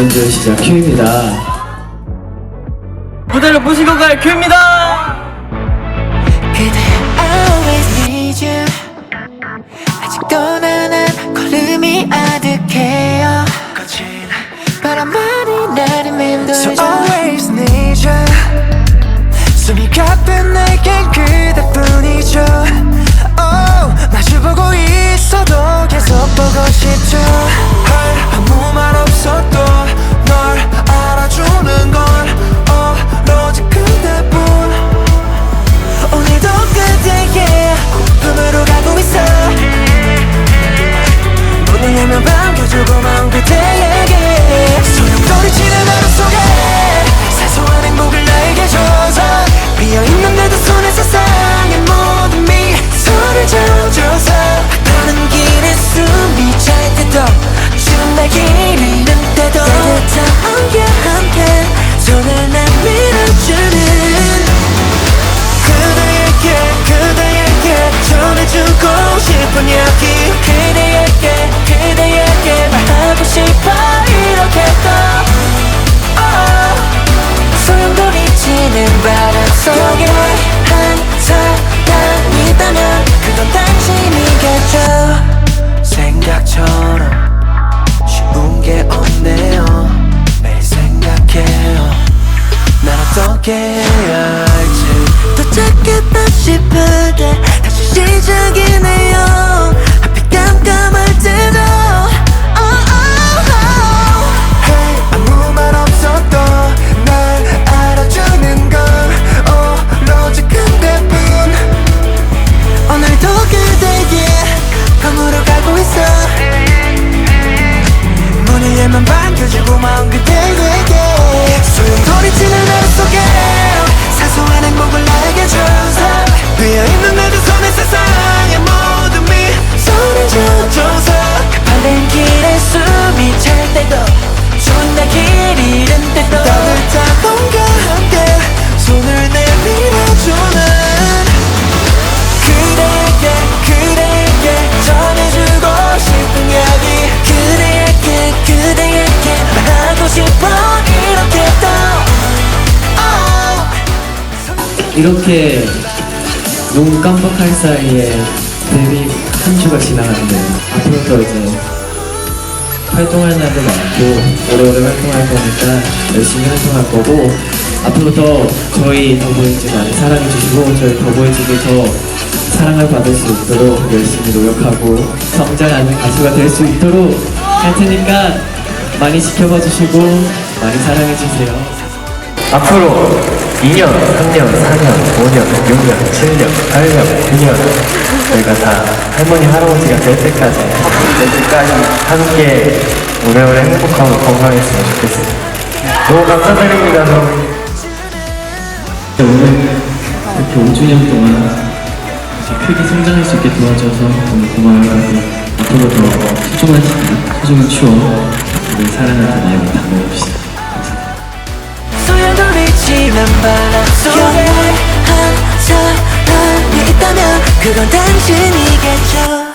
분들 진짜 큐입니다. 무대를 보시고 갈 큐입니다. 전해주 다시 시작이네요. 하필 깜깜할 때도. oh, oh, oh. Hey, 아무 말 없어도 날 알아주는 건 오로지 그대뿐. 오늘도 그대의 밤으로 가고 있어. 문을 열면 반겨주고 마음 그대에게. 소용돌이치는 하루 속에 사소한 행복을 이렇게 눈 깜빡할 사이에 데뷔 한 주가 지나갔는데 앞으로도 이제 활동할 날도 많고 오래오래 활동할 거니까 열심히 활동할 거고 앞으로도 저희 더보이즈 많이 사랑해 주시고 저희 더보이즈도 더 사랑을 받을 수 있도록 열심히 노력하고 성장하는 가수가 될 수 있도록 할 테니까 많이 지켜봐 주시고 많이 사랑해 주세요. 앞으로 2년, 3년, 4년, 5년, 6년, 7년, 8년, 9년 저희가 다 할머니, 할아버지가 될 때까지 될 때까지 함께 오래오래 행복하고 건강했으면 좋겠습니다. 너무 감사드립니다. 여러분. 오늘 이렇게 5주년 동안 이렇게 크게 성장할 수 있게 도와줘서 너무 고마워요. 앞으로도 소중한 시간, 소중한 추억, 우리 사랑을 더 많이 담아 소용돌이치는 바람 속에 한 사람이 있다면 그건 당신이겠죠